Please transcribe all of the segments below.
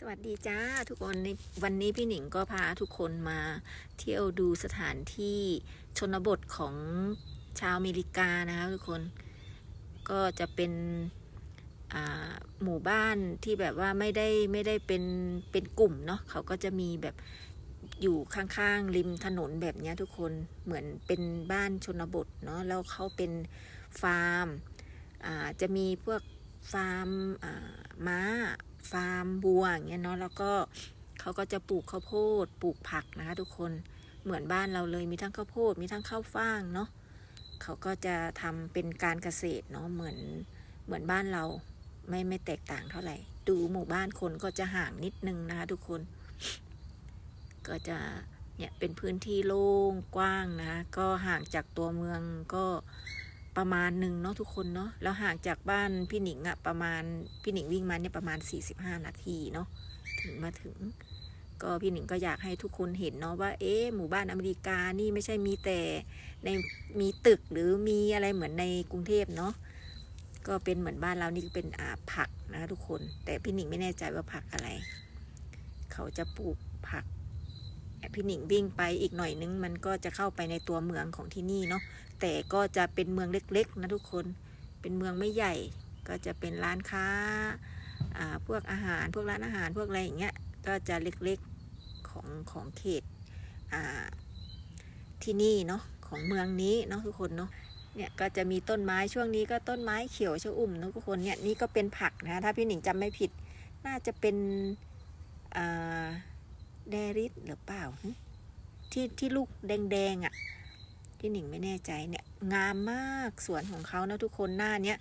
สวัสดีจ้าทุกคนในวันนี้พี่หนิงก็พาทุกคนมาเที่ยวดูสถานที่ชนบทของชาวอเมริกานะคะทุกคนก็จะเป็นหมู่บ้านที่แบบว่าไม่ได้ไม่ได้เป็นเป็นกลุ่มเนาะเขาก็จะมีแบบอยู่ข้างๆริมถนนแบบนี้ทุกคนเหมือนเป็นบ้านชนบทเนาะแล้วเขาเป็นฟาร์มจะมีพวกฟาร์มม้า ฟาร์มบัวอย่างเงี้ยเนาะแล้วก็เขาก็จะปลูกข้าวโพดปลูกผักนะคะทุกคนเหมือนบ้านเราเลยมีทั้งข้าวโพดมีทั้งข้าวฟ่างเนาะเขาก็จะทำเป็นการเกษตรเนาะเหมือนเหมือนบ้านเราไม่ไม่แตกต่างเท่าไหร่ ดูหมู่บ้านคนก็จะห่างนิดนึงนะคะทุกคน ก็จะเนี่ยเป็นพื้นที่โล่งกว้างนะ ก็ห่างจากตัวเมืองก็ ประมาณหนึ่งเนาะทุกคนเนาะแล้วห่างจากบ้านพี่หนิงอะประมาณพี่หนิงวิ่งมาเนี่ยประมาณ 45 นาทีเนาะถึงมาถึง ก็พี่หนิงก็อยากให้ทุกคนเห็นเนาะว่าเอ๊ะหมู่บ้านอเมริกานี่ไม่ใช่มีแต่ในมีตึกหรือมีอะไรเหมือนในกรุงเทพเนาะก็เป็นเหมือนบ้านเรานี่ก็เป็นอาผักนะทุกคน แต่พี่หนิงไม่แน่ใจว่าผักอะไร เขาจะปลูกผักพี่หนิงวิ่งไปอีกหน่อยนึง มันก็จะเข้าไปในตัวเมืองของที่นี่เนาะแต่ก็จะเป็นเมืองเล็กๆนะทุกคนเป็นเมืองไม่ใหญ่ก็จะเป็นร้านค้าอ่าพวกอาหารพวกร้านอาหารพวกอะไรอย่างเงี้ยก็จะเล็กๆของของเขตอ่าที่นี่เนาะของเมืองนี้เนาะทุกคนเนาะเนี่ยก็จะมีต้นไม้ช่วงนี้ก็ต้นไม้เขียวชอุ่มเนาะทุกคนเนี่ยนี่ก็เป็นผักนะถ้าพี่หนิงจำไม่ผิด น่าจะเป็นอ่าแดริสหรือเปล่าที่ที่ลูกแดงๆอะ่ะ ที่หนิงไม่แน่ใจเนี่ยงามมากสวนของเขานะทุกคนหน้าเนี้ย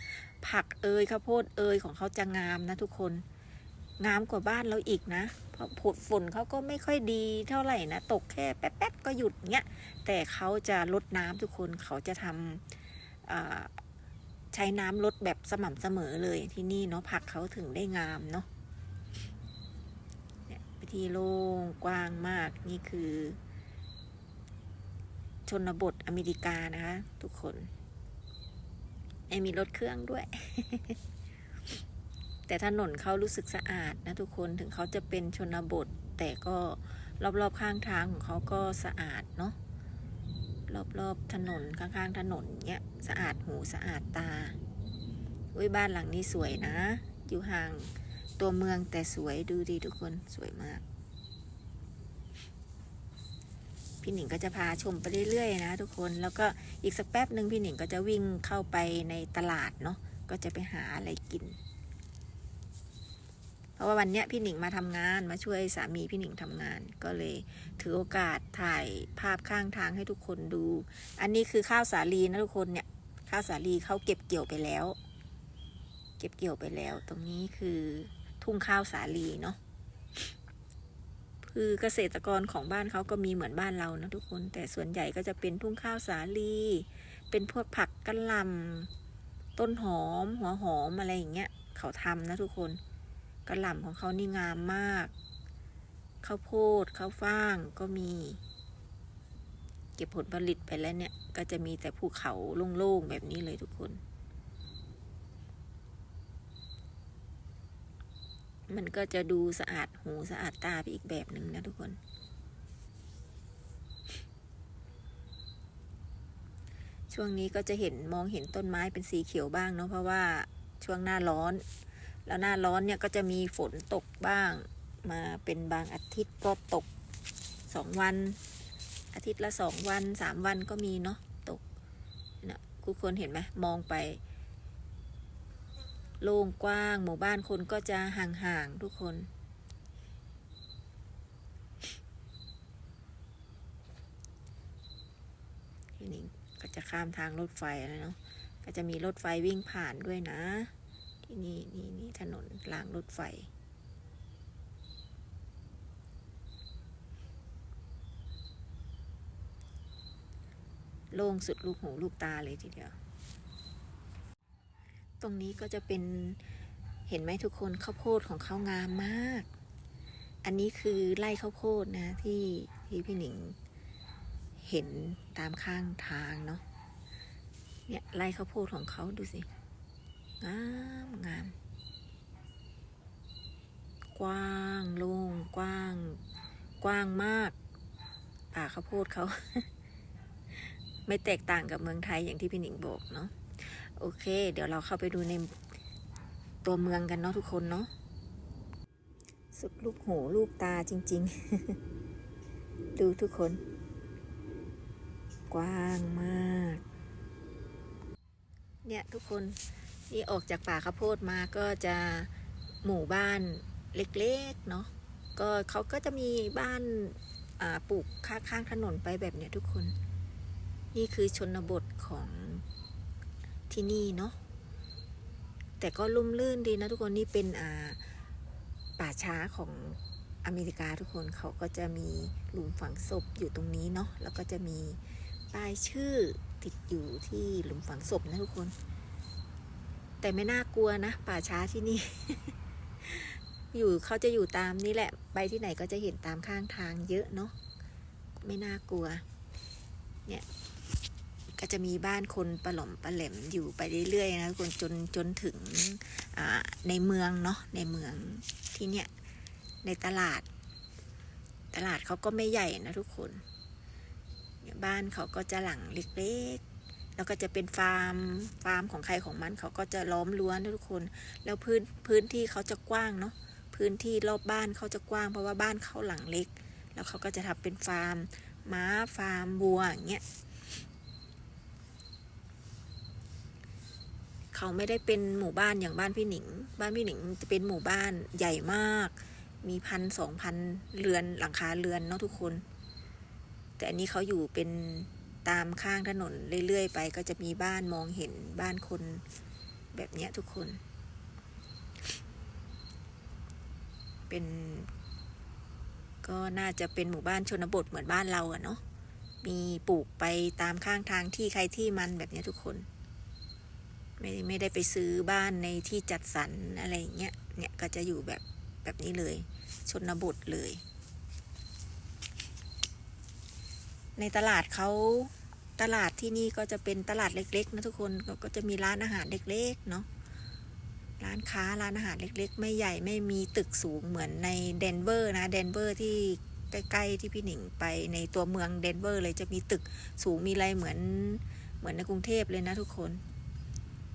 ผักเอยข้าวโพดเอยของเขาจะงามนะทุกคน งามกว่าบ้านเราอีกนะ เพราะผดฝนเขาก็ไม่ค่อยดีเท่าไหร่นะ ตกแค่แป๊บๆก็หยุดเงี้ยแต่เขาจะลดน้ำทุกคนเขาจะทำอ่าใช้น้ำลดแบบสม่ำเสมอเลยที่นี่เนาะผักเขาถึงได้งามเนาะเนี่ยไปที่โล่งกว้างมากนี่คือ นบทอเมริกานะคะทุกคนไม่มีรถเครื่องด้วย แต่ถนนเขารู้สึกสะอาดนะทุกคนถึงเขาจะเป็นชนบท แต่ก็รอบๆข้างทางของเขาก็สะอาดเนาะรอบๆถนนข้างๆถนนเนี้ยสะอาดหูสะอาดตาอุ้ยบ้านหลังนี้สวยนะ อยู่ห่างตัวเมืองแต่สวยดูดีทุกคนสวยมาก พี่หนิงก็จะพาชมไปเรื่อยๆนะทุกคนแล้วก็อีกสักแป๊บหนึ่งพี่หนิงก็จะวิ่งเข้าไปในตลาดเนาะก็จะไปหาอะไรกิน เพราะว่าวันเนี้ยพี่หนิงมาทำงานมาช่วยสามีพี่หนิงทำงาน ก็เลยถือโอกาสถ่ายภาพข้างทางให้ทุกคนดู อันนี้คือข้าวสาลีนะทุกคนเนี่ยข้าวสาลีเขาเก็บเกี่ยวไปแล้ว เก็บเกี่ยวไปแล้ว ตรงนี้คือทุ่งข้าวสาลีเนาะ คือเกษตรกรของบ้านเขาก็มีเหมือนบ้านเรานะทุกคน แต่ส่วนใหญ่ก็จะเป็นทุ่งข้าวสาลี เป็นพวกผักกะหล่ำต้นหอม หัวหอมอะไรอย่างเงี้ยเขาทำนะทุกคนกะหล่ำของเขานี่งามมากข้าวโพดข้าวฟ่างก็มี เก็บผลผลิตไปแล้วเนี่ย ก็จะมีแต่ภูเขาโล่งๆแบบนี้เลยทุกคน มันก็จะดูสะอาดหูสะอาดตาไปอีกแบบหนึ่งนะทุกคน ช่วงนี้ก็จะเห็นมองเห็นต้นไม้เป็นสีเขียวบ้างเนาะเพราะว่าช่วงหน้าร้อน แล้วหน้าร้อนเนี่ยก็จะมีฝนตกบ้าง มาเป็นบางอาทิตย์ก็ตกสองวัน อาทิตย์ละสองวันสามวันก็มีเนาะตกนะทุกคนเห็นไหมมองไป โล่งกว้าง หมู่บ้านคนก็จะห่างๆทุกคน ทีนี้ก็จะข้ามทางรถไฟแล้วเนาะ ก็จะมีรถไฟวิ่งผ่านด้วยนะ ที่นี่นี่นี่ถนนรางรถไฟโล่งสุดลูกหูลูกตาเลยทีเดียว ตรงนี้ก็จะเป็นเห็นไหมทุกคนข้าวโพดของเขางามมาก อันนี้คือไร่ข้าวโพดนะที่ที่พี่หนิง เห็นตามข้างทางเนาะเนี่ยไร่ข้าวโพดของเขาดูสิงามงาม กว้างโล่งกว้าง กว้างมากป่าข้าวโพดเขา ไม่แตกต่างกับเมืองไทยอย่างที่พี่หนิงบอกเนาะ โอเค เดี๋ยวเราเข้าไปดูในตัวเมืองกันเนาะทุกคนเนาะสุดลูกหูลูกตาจริง ๆ ดูทุกคน กว้างมาก เนี่ยทุกคนนี่ออกจากป่าข้าวโพดมาก็จะหมู่บ้านเล็กๆเนาะก็เขาก็จะมีบ้านปลูกข้างข้างถนนไปแบบเนี้ยทุกคน นี่คือชนบทของ ที่นี่เนาะแต่ก็ลุ่มลื่นดีนะทุกคนนี่เป็นอ่าป่าช้าของอเมริกาทุกคนเขาก็จะมีหลุมฝังศพอยู่ตรงนี้เนาะแล้วก็จะมีป้ายชื่อติดอยู่ที่หลุมฝังศพนะทุกคน แต่ไม่น่ากลัวนะ ป่าช้าที่นี่ อยู่เขาจะอยู่ตามนี่แหละ ไปที่ไหนก็จะเห็นตามข้างทางเยอะเนาะไม่น่ากลัว เนี่ย ก็จะมีบ้านคนปะหล่มปะแหลมอยู่ไปเรื่อยๆนะทุกคนจนจนถึงในเมืองเนาะในเมืองที่เนี่ยในตลาด ตลาดเขาก็ไม่ใหญ่นะทุกคนบ้านเขาก็จะหลังเล็กๆ แล้วก็จะเป็นฟาร์มฟาร์มของใครของมันเขาก็จะล้อมรั้วนะทุกคน แล้วพื้นพื้นที่เขาจะกว้างเนาะพื้นที่รอบบ้านเขาจะกว้างเพราะว่าบ้านเขาหลังเล็ก แล้วเขาก็จะทำเป็นฟาร์มม้าฟาร์มวัวอย่างเงี้ย เขาไม่ได้เป็นหมู่บ้านอย่างบ้านพี่หนิง บ้านพี่หนิงจะเป็นหมู่บ้านใหญ่มาก มีพันสองพันเรือนหลังคาเรือนเนาะทุกคน แต่อันนี้เขาอยู่เป็นตามข้างถนนเรื่อยๆไป ก็จะมีบ้านมองเห็นบ้านคนแบบเนี้ยทุกคน เป็น ก็น่าจะเป็นหมู่บ้านชนบทเหมือนบ้านเราอะเนาะ มีปลูกไปตามข้างทางที่ใครที่มันแบบเนี้ยทุกคน ไม่ไม่ได้ไปซื้อบ้านในที่จัดสรรอะไรอย่างเงี้ยเนี่ยก็จะอยู่แบบแบบนี้เลย ชนบทเลย ในตลาดเขาตลาดที่นี่ก็จะเป็นตลาดเล็กๆนะทุกคนก็ก็จะมีร้านอาหารเล็กๆเนาะร้านค้าร้านอาหารเล็ก ๆ ไม่ใหญ่ไม่มีตึกสูงเหมือนในเดนเวอร์นะเดนเวอร์ที่ใกล้ๆที่พี่หนิงไปในตัวเมืองเดนเวอร์เลยจะมีตึกสูงมีอะไรเหมือนเหมือนในกรุงเทพเลยนะทุกคน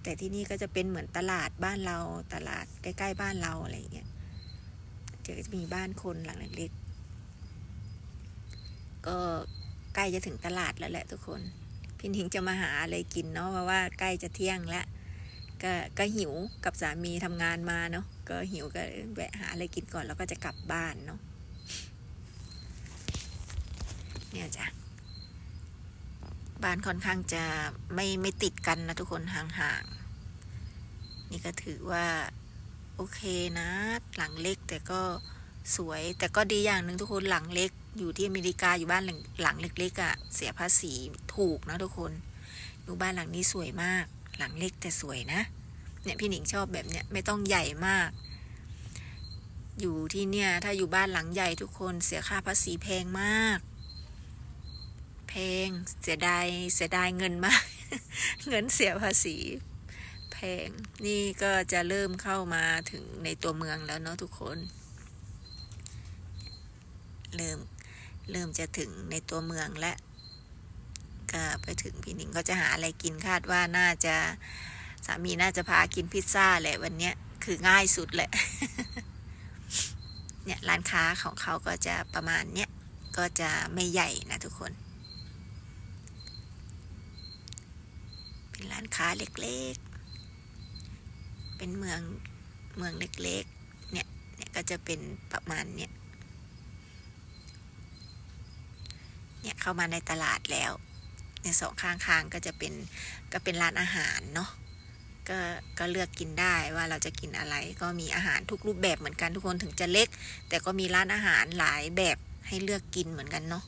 แต่ที่นี่ก็จะเป็นเหมือนตลาดบ้านเราตลาดใกล้ๆบ้านเราอะไรอย่างเงี้ยจะมีบ้านคนหลังเล็กๆก็ใกล้จะถึงตลาดแล้วแหละทุกคนพี่หนิงจะมาหาอะไรกินเนาะเพราะว่าใกล้จะเที่ยงแล้วก็ก็หิวกับสามีทำงานมาเนาะก็หิวก็แวะหาอะไรกินก่อนแล้วก็จะกลับบ้านเนาะเนี่ยจ้ะ บ้านค่อนข้างจะไม่ไม่ติดกันนะทุกคนห่างๆ นี่ก็ถือว่า โอเคนะ หลังเล็กแต่ก็สวยแต่ก็ดีอย่างหนึ่งทุกคนหลังเล็ก อยู่ที่อเมริกาอยู่บ้านหลังหลังเล็กๆอะ่ะเสียภาษีถูกนะทุกคนดูบ้านหลังนี้สวยมาก หลังเล็กแต่สวยนะเนี่ยพี่หนิงชอบแบบเนี้ยไม่ต้องใหญ่มาก อยู่ที่เนี่ยถ้าอยู่บ้านหลังใหญ่ทุกคนเสียค่าภาษีแพงมาก แพงเสียดายเสียดายเงินมาก เงินเสียภาษี แพงนี่ก็จะเริ่มเข้ามาถึงในตัวเมืองแล้วเนาะทุกคน เริ่มเริ่มจะถึงในตัวเมืองและก็ไปถึงพี่หนิงก็จะหาอะไรกินคาดว่าน่าจะสามีน่าจะพากินพิซซ่าแหละวันเนี้ยคือง่ายสุดแหละเนี่ยร้านค้าของเขาก็จะประมาณเนี้ยก็จะไม่ใหญ่นะทุกคน เป็นร้านค้าเล็กๆ เป็นเมืองเมืองเล็กๆ เนี่ย เนี่ยก็จะเป็นประมาณเนี้ยเนี่ยเข้ามาในตลาดแล้ว ในสองข้างทางก็จะเป็นก็เป็นร้านอาหารเนาะก็ก็เลือกกินได้ว่าเราจะกินอะไรก็มีอาหารทุกรูปแบบเหมือนกันทุกคนถึงจะเล็ก แต่ก็มีร้านอาหารหลายแบบให้เลือกกินเหมือนกันเนาะ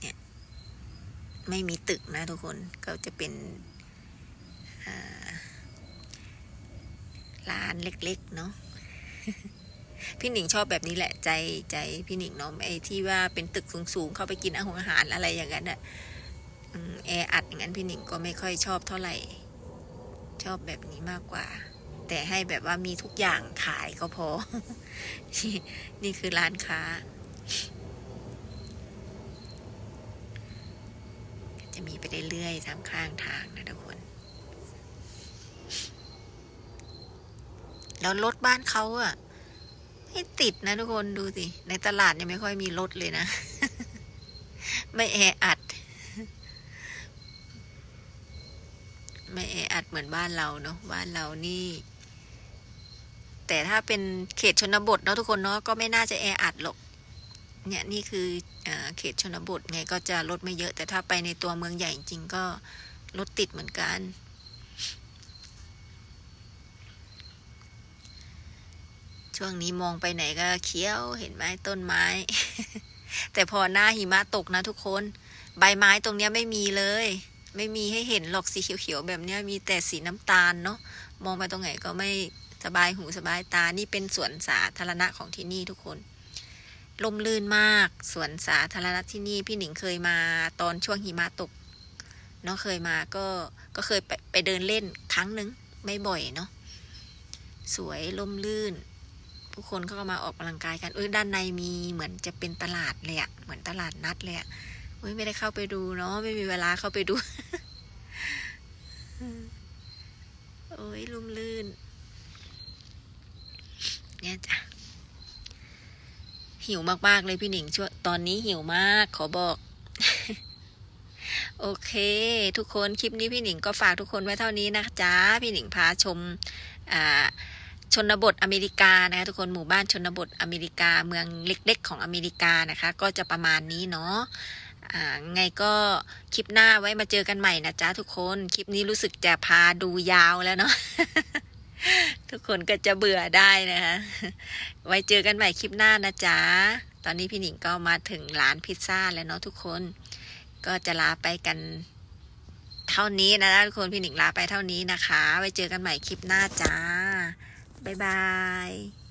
เนี่ย ไม่มีตึกนะทุกคนก็จะเป็นร้านเล็กๆเนาะพี่หนิงชอบแบบนี้แหละใจใจพี่หนิงเนาะไอ้ที่ว่าเป็นตึกสูงๆเข้าไปกินอาหารอะไรอย่างนั้นอะแออัดอย่างนั้นพี่หนิงก็ไม่ค่อยชอบเท่าไหร่ ชอบแบบนี้มากกว่า แต่ให้แบบว่ามีทุกอย่างขายก็พอ นี่นี่คือร้านค้า จะ มีไปเรื่อยๆตามข้างทางนะทุกคน แล้วรถบ้านเขาอะไม่ติดนะทุกคนดูสิ ในตลาดยังไม่ค่อยมีรถเลยนะ ไม่แออัด ไม่แออัดเหมือนบ้านเราเนาะบ้านเรานี่ แต่ถ้าเป็นเขตชนบทเนาะทุกคนเนาะก็ไม่น่าจะแออัดหรอก เนี่ยนี่คือเอเขตชนบทไงก็จะรถไม่เยอะ แต่ถ้าไปในตัวเมืองใหญ่จริงก็รถติดเหมือนกัน ช่วงนี้มองไปไหนก็เขียวเห็นไหมต้นไม้ แต่พอหน้าหิมะตกนะทุกคน ใบไม้ตรงเนี้ยไม่มีเลย ไม่มีให้เห็นหรอกสีเขียวๆแบบเนี้ยมีแต่สีน้ำตาลเนาะมองไปตรงไหนก็ไม่สบายหูสบายตา นี่เป็นสวนสาธารณะของที่นี่ทุกคน ลมลื่นมาก สวนสาธารณะที่นี่พี่หนิงเคยมาตอนช่วงหิมะตกเนาะเคยมาก็ก็เคยไปไปเดินเล่นครั้งหนึ่งไม่บ่อยเนาะสวยลมลื่น ผู้คนเขาก็มาออกกำลังกายกันเอ้ยด้านในมีเหมือนจะเป็นตลาดเลยอะเหมือนตลาดนัดเลยอะเอ้ยไม่ได้เข้าไปดูเนาะไม่มีเวลาเข้าไปดูโอ้ยลมลื่นเนี่ยจ้ะ หิวมากๆเลยพี่หนิงช่วงตอนนี้หิวมาก ขอบอก โอเค ทุกคนคลิปนี้พี่หนิงก็ฝากทุกคนไว้เท่านี้นะจ๊ะพี่หนิงพาชมอ่าชนบทอเมริกานะคะทุกคนหมู่บ้านชนบทอเมริกาเมืองเล็ก ๆ ของอเมริกานะคะ ก็จะประมาณนี้เนาะอ่าไงก็คลิปหน้าไว้มาเจอกันใหม่นะจ๊ะทุกคน คลิปนี้รู้สึกจะพาดูยาวแล้วเนาะ ทุกคนก็จะเบื่อได้นะคะ ไว้เจอกันใหม่คลิปหน้านะจ๊ะ ตอนนี้พี่หนิงก็มาถึงร้านพิซซ่าแล้วเนาะทุกคน ก็จะลาไปกันเท่านี้นะทุกคนพี่หนิงลาไปเท่านี้นะคะ ไว้เจอกันใหม่คลิปหน้าจ้า บ๊ายบาย